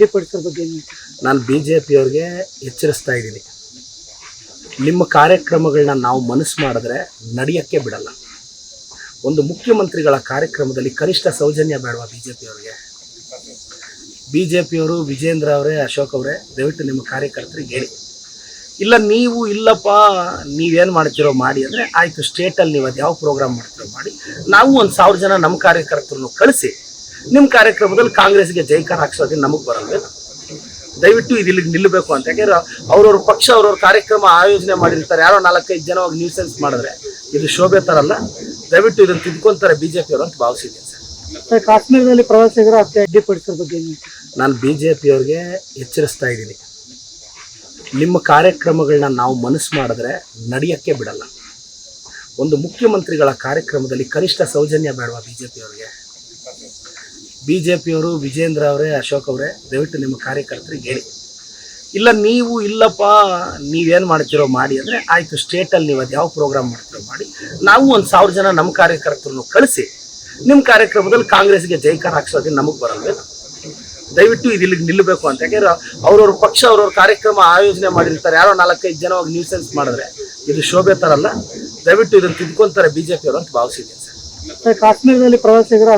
ಅಡ್ಡಿಪಡಿಸೋ ಬಗ್ಗೆ? ನಾನು B J ಪಿಯವ್ರಿಗೆ ಎಚ್ಚರಿಸ್ತಾ ಇದ್ದೀನಿ. ನಿಮ್ಮ ಕಾರ್ಯಕ್ರಮಗಳನ್ನ ನಾವು ಮನಸ್ಸು ಮಾಡಿದ್ರೆ ನಡೆಯೋಕ್ಕೆ ಬಿಡಲ್ಲ. ಒಂದು ಮುಖ್ಯಮಂತ್ರಿಗಳ ಕಾರ್ಯಕ್ರಮದಲ್ಲಿ ಕನಿಷ್ಠ ಸೌಜನ್ಯ ಬೇಡವಾ ಬಿ ಜೆ ಪಿಯವ್ರಿಗೆ ಬಿ ಜೆ ಪಿಯವರು ವಿಜೇಂದ್ರ ಅವರೇ, ಅಶೋಕ್ ಅವರೇ, ದಯವಿಟ್ಟು ನಿಮ್ಮ ಕಾರ್ಯಕರ್ತರಿಗೆ ಹೇಳಿ. ಇಲ್ಲ, ನೀವು ಇಲ್ಲಪ್ಪ, ನೀವೇನು ಮಾಡ್ತಿರೋ ಮಾಡಿ ಅಂದರೆ ಆಯಿತು ಸ್ಟೇಟಲ್ಲಿ ನೀವು ಅದು ಯಾವ ಪ್ರೋಗ್ರಾಮ್ ಮಾಡ್ತಿರೋ ಮಾಡಿ, ನಾವು ಒಂದು ಸಾವಿರ ಜನ ನಮ್ಮ ಕಾರ್ಯಕರ್ತರನ್ನು ಕಳಿಸಿ ನಿಮ್ಮ ಕಾರ್ಯಕ್ರಮದಲ್ಲಿ ಕಾಂಗ್ರೆಸ್ಗೆ ಜೈಕಾರ ಹಾಕ್ಸೋದು ನಮಗೆ ಬರಲ್ವೇನು ದಯವಿಟ್ಟು ಇದು ಇಲ್ಲಿಗೆ ನಿಲ್ಲಬೇಕು ಅಂತ. ಯಾಕೆಂದ್ರೆ ಅವ್ರವ್ರ ಪಕ್ಷ ಅವ್ರವ್ರ ಕಾರ್ಯಕ್ರಮ ಆಯೋಜನೆ ಮಾಡಿರ್ತಾರೆ. ಯಾರೋ ನಾಲ್ಕೈದು ಜನ ಹೋಗಿ ನ್ಯೂಸೆನ್ಸ್ ಮಾಡಿದ್ರೆ ಇದು ಶೋಭೆ ತರಲ್ಲ ದಯವಿಟ್ಟು ಇದನ್ನು ತಿದ್ಕೊಂತಾರೆ ಬಿ ಜೆ ಪಿಯವರು ಅಂತ ಭಾವಿಸಿದ್ದೀನಿ ಸರ್. ಸರ್ ಕಾಶ್ಮೀರದಲ್ಲಿ ಪ್ರವಾಸಿಗರ ಅಡ್ಡಿಪಡಿಸೋ ಬಗ್ಗೆ ನಾನು ಬಿ ಜೆ ಪಿಯವ್ರಿಗೆ ಎಚ್ಚರಿಸ್ತಾ ಇದ್ದೀನಿ. ನಿಮ್ಮ ಕಾರ್ಯಕ್ರಮಗಳನ್ನ ನಾವು ಮನಸ್ಸು ಮಾಡಿದ್ರೆ ನಡೆಯೋಕ್ಕೆ ಬಿಡಲ್ಲ. ಒಂದು ಮುಖ್ಯಮಂತ್ರಿಗಳ ಕಾರ್ಯಕ್ರಮದಲ್ಲಿ ಕನಿಷ್ಠ ಸೌಜನ್ಯ ಬೇಡವಾ ಬಿ ಜೆ ಪಿಯವ್ರಿಗೆ ಬಿ ಜೆ ವಿಜೇಂದ್ರ ಅವರೇ, ಅಶೋಕ್ ಅವರೇ, ದಯವಿಟ್ಟು ನಿಮ್ಮ ಕಾರ್ಯಕರ್ತರಿಗೆ ಹೇಳಿ. ಇಲ್ಲ, ನೀವು ಇಲ್ಲಪ್ಪ, ನೀವೇನು ಮಾಡ್ತಿರೋ ಮಾಡಿ ಅಂದರೆ ಆಯಿತು, ಸ್ಟೇಟಲ್ಲಿ ನೀವು ಅದು ಯಾವ ಪ್ರೋಗ್ರಾಮ್ ಮಾಡ್ತಿರೋ ಮಾಡಿ. ನಾವು ಒಂದು ಸಾವಿರ ಜನ ನಮ್ಮ ಕಾರ್ಯಕರ್ತರನ್ನು ಕಳಿಸಿ ನಿಮ್ಮ ಕಾರ್ಯಕ್ರಮದಲ್ಲಿ ಕಾಂಗ್ರೆಸ್ಗೆ ಜೈಕಾರ ಹಾಕ್ಸೋದು ನಮಗೆ ಬರಲ್ವೇ ದಯವಿಟ್ಟು ಇದು ಇಲ್ಲಿಗೆ ನಿಲ್ಲಬೇಕು ಅಂತ. ಯಾಕೆಂದ್ರೆ ಅವ್ರವ್ರ ಪಕ್ಷ, ಅವ್ರವ್ರ ಕಾರ್ಯಕ್ರಮ ಆಯೋಜನೆ ಮಾಡಿರ್ತಾರೆ. ಯಾರೋ ನಾಲ್ಕೈದು ಜನ ಹೋಗಿ ನ್ಯೂಸೆನ್ಸ್ ಮಾಡಿದ್ರೆ ಇದು ಶೋಭೆ ತರಲ್ಲ. ದಯವಿಟ್ಟು ಇದನ್ನು ತಿದ್ಕೊಂತಾರೆ ಬಿ ಜೆ ಪಿಯವರು ಅಂತ ಭಾವಿಸಿದ್ದೀನಿ ಸರ್. ಕಾಶ್ಮೀರದಲ್ಲಿ ಪ್ರವಾಸಿಗರು